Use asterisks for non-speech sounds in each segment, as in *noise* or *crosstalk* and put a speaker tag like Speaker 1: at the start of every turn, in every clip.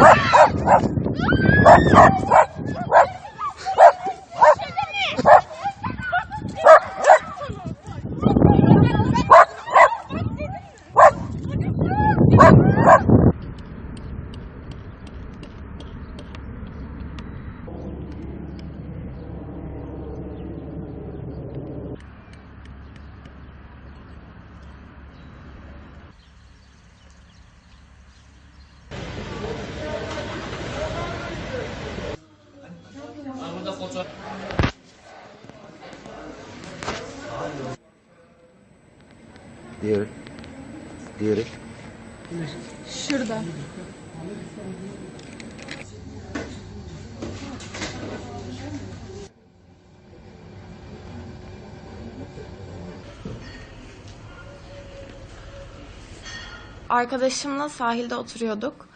Speaker 1: Ha ha ha! Diğeri. Diğeri.
Speaker 2: Şurada. Arkadaşımla sahilde oturuyorduk.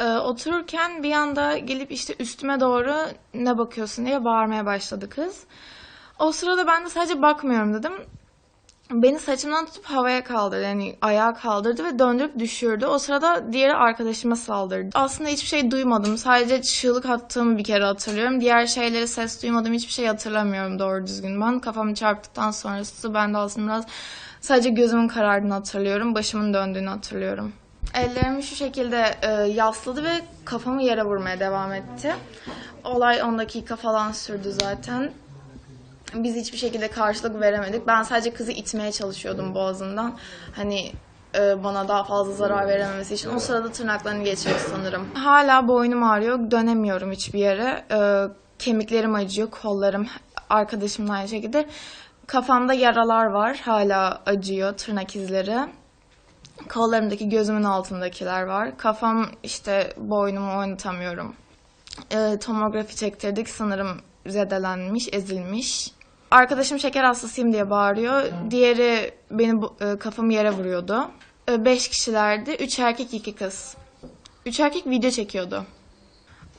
Speaker 2: Ee, otururken bir anda gelip işte üstüme doğru ne bakıyorsun diye bağırmaya başladı kız. O sırada ben de sadece bakmıyorum dedim. Beni saçımdan tutup havaya kaldırdı. Yani ayağa kaldırdı ve döndürüp düşürdü. O sırada diğeri arkadaşıma saldırdı. Aslında hiçbir şey duymadım. Sadece çığlık attığımı bir kere hatırlıyorum. Diğer şeyleri ses duymadım. Hiçbir şey hatırlamıyorum doğru düzgün. Ben kafamı çarptıktan sonrası ben de aslında biraz sadece gözümün karardığını hatırlıyorum. Başımın döndüğünü hatırlıyorum. Ellerimi şu şekilde e, yasladı ve kafamı yere vurmaya devam etti. Olay 10 dakika falan sürdü zaten. Biz hiçbir şekilde karşılık veremedik. Ben sadece kızı itmeye çalışıyordum boğazından. Hani e, bana daha fazla zarar verememesi için. O sırada tırnaklarını geçirdi sanırım. Hala boynum ağrıyor. Dönemiyorum hiçbir yere. E, kemiklerim acıyor, kollarım. Arkadaşım da aynı şekilde. Kafamda yaralar var. Hala acıyor, tırnak izleri. Kollarımdaki gözümün altındakiler var. Kafam işte boynumu oynatamıyorum. E, tomografi çektirdik sanırım zedelenmiş, ezilmiş. Arkadaşım şeker hastasıyım diye bağırıyor. Diğeri beni e, kafamı yere vuruyordu. E, beş kişilerdi. Üç erkek, iki kız. Üç erkek video çekiyordu.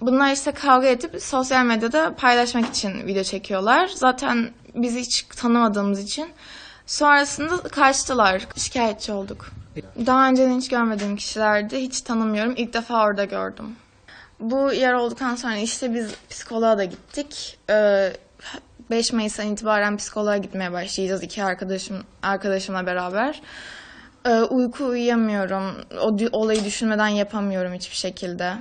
Speaker 2: Bunlar işte kavga edip sosyal medyada paylaşmak için video çekiyorlar. Zaten bizi hiç tanımadığımız için. Sonrasında kaçtılar. Şikayetçi olduk. Daha önceden hiç görmediğim kişilerdi. Hiç tanımıyorum. İlk defa orada gördüm. Bu yer olduktan sonra işte biz psikoloğa da gittik. Ee, 5 Mayıs'tan itibaren psikoloğa gitmeye başlayacağız iki arkadaşım arkadaşımla beraber. Ee, uyku uyuyamıyorum. O olayı düşünmeden yapamıyorum hiçbir şekilde.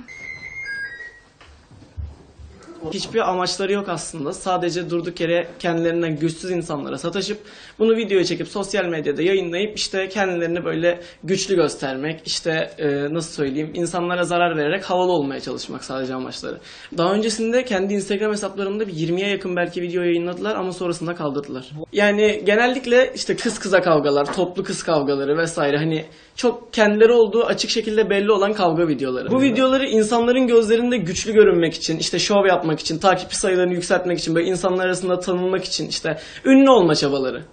Speaker 3: Hiçbir amaçları yok aslında. Sadece durduk yere kendilerinden güçsüz insanlara sataşıp bunu videoya çekip sosyal medyada yayınlayıp işte kendilerini böyle güçlü göstermek, işte e, nasıl söyleyeyim insanlara zarar vererek havalı olmaya çalışmak sadece amaçları. Daha öncesinde kendi Instagram hesaplarında bir 20'ye yakın belki video yayınladılar ama sonrasında kaldırdılar. Yani genellikle işte kız kıza kavgalar, toplu kız kavgaları vesaire hani çok kendileri olduğu açık şekilde belli olan kavga videoları. Bu videoları insanların gözlerinde güçlü görünmek için, işte şov yapmak için, takipçi sayılarını yükseltmek için, böyle insanlar arasında tanınmak için, işte ünlü olma çabaları.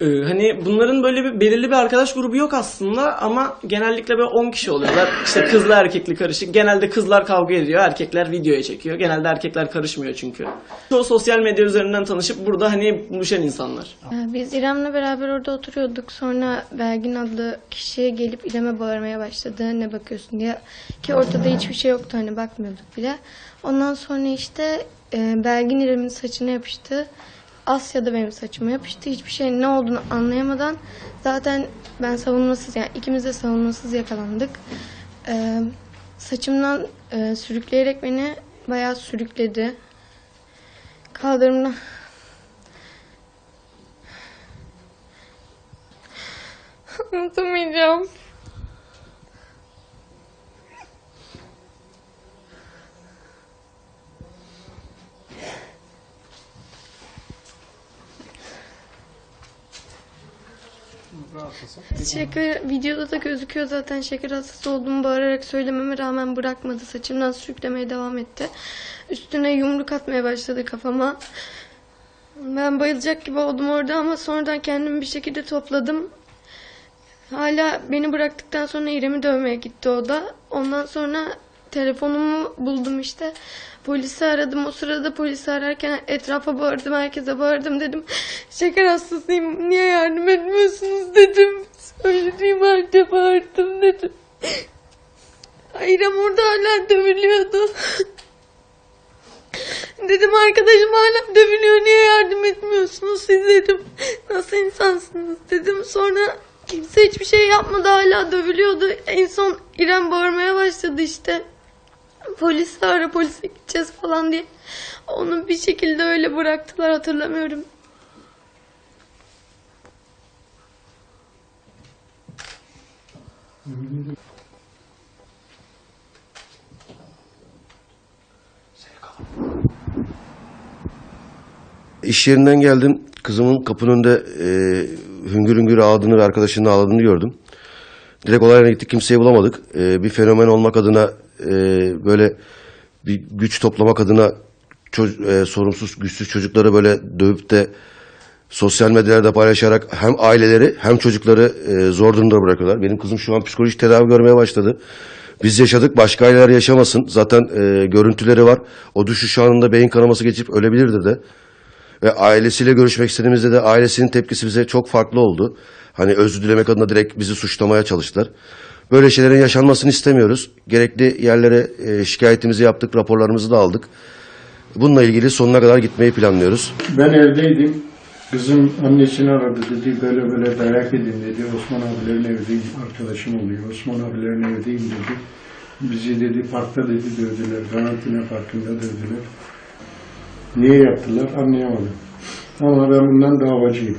Speaker 3: Ee, hani bunların böyle bir belirli bir arkadaş grubu yok aslında ama genellikle böyle 10 kişi oluyorlar. İşte kızla erkekli karışık. Genelde kızlar kavga ediyor, erkekler videoya çekiyor. Genelde erkekler karışmıyor çünkü. Çoğu sosyal medya üzerinden tanışıp burada hani buluşan insanlar.
Speaker 4: Biz İrem'le beraber orada oturuyorduk. Sonra Belgin adlı kişi gelip İrem'e bağırmaya başladı. Ne bakıyorsun diye. Ki ortada hiçbir şey yoktu hani bakmıyorduk bile. Ondan sonra işte e, Belgin İrem'in saçına yapıştı. Asya da benim saçıma yapıştı. Hiçbir şeyin ne olduğunu anlayamadan zaten ben savunmasız yani ikimiz de savunmasız yakalandık. Ee, saçımdan e, sürükleyerek beni bayağı sürükledi. Kaldırımdan *laughs* Unutamayacağım. Şeker videoda da gözüküyor zaten şeker hastası olduğumu bağırarak söylememe rağmen bırakmadı. Saçımdan sürüklemeye devam etti. Üstüne yumruk atmaya başladı kafama. Ben bayılacak gibi oldum orada ama sonradan kendimi bir şekilde topladım. Hala beni bıraktıktan sonra İrem'i dövmeye gitti o da. Ondan sonra telefonumu buldum işte. Polisi aradım. O sırada polisi ararken etrafa bağırdım. Herkese bağırdım dedim. Şeker hastasıyım. Niye yardım etmiyorsunuz dedim. Söylediğim halde bağırdım dedim. İrem orada hala dövülüyordu. dedim arkadaşım hala dövülüyor niye yardım etmiyorsunuz siz dedim. Nasıl insansınız dedim. Sonra kimse hiçbir şey yapmadı hala dövülüyordu. En son İrem bağırmaya başladı işte. Polisi ara polise gideceğiz falan diye. Onu bir şekilde öyle bıraktılar hatırlamıyorum.
Speaker 1: İş yerinden geldim. Kızımın kapının önünde e, hüngür hüngür ağladığını ve arkadaşının ağladığını gördüm. Direkt olay yerine gittik kimseyi bulamadık. E, bir fenomen olmak adına e, böyle bir güç toplamak adına e, sorumsuz güçsüz çocukları böyle dövüp de sosyal medyalarda paylaşarak hem aileleri hem çocukları e, zor durumda bırakıyorlar. Benim kızım şu an psikolojik tedavi görmeye başladı. Biz yaşadık başka aileler yaşamasın. Zaten e, görüntüleri var. O düşüş anında beyin kanaması geçip ölebilirdi de. Ve ailesiyle görüşmek istediğimizde de ailesinin tepkisi bize çok farklı oldu. Hani özür dilemek adına direkt bizi suçlamaya çalıştılar. Böyle şeylerin yaşanmasını istemiyoruz. Gerekli yerlere e, şikayetimizi yaptık, raporlarımızı da aldık. Bununla ilgili sonuna kadar gitmeyi planlıyoruz.
Speaker 5: Ben evdeydim. Kızım annesini aradı dedi böyle böyle dayak edin dedi. Osman abilerin evdeyim arkadaşım oluyor. Osman abilerin evdeyim dedi. Bizi dedi parkta dedi dövdüler. Karantina parkında dövdüler. Niye yaptılar anlayamadım. Ama ben bundan davacıyım.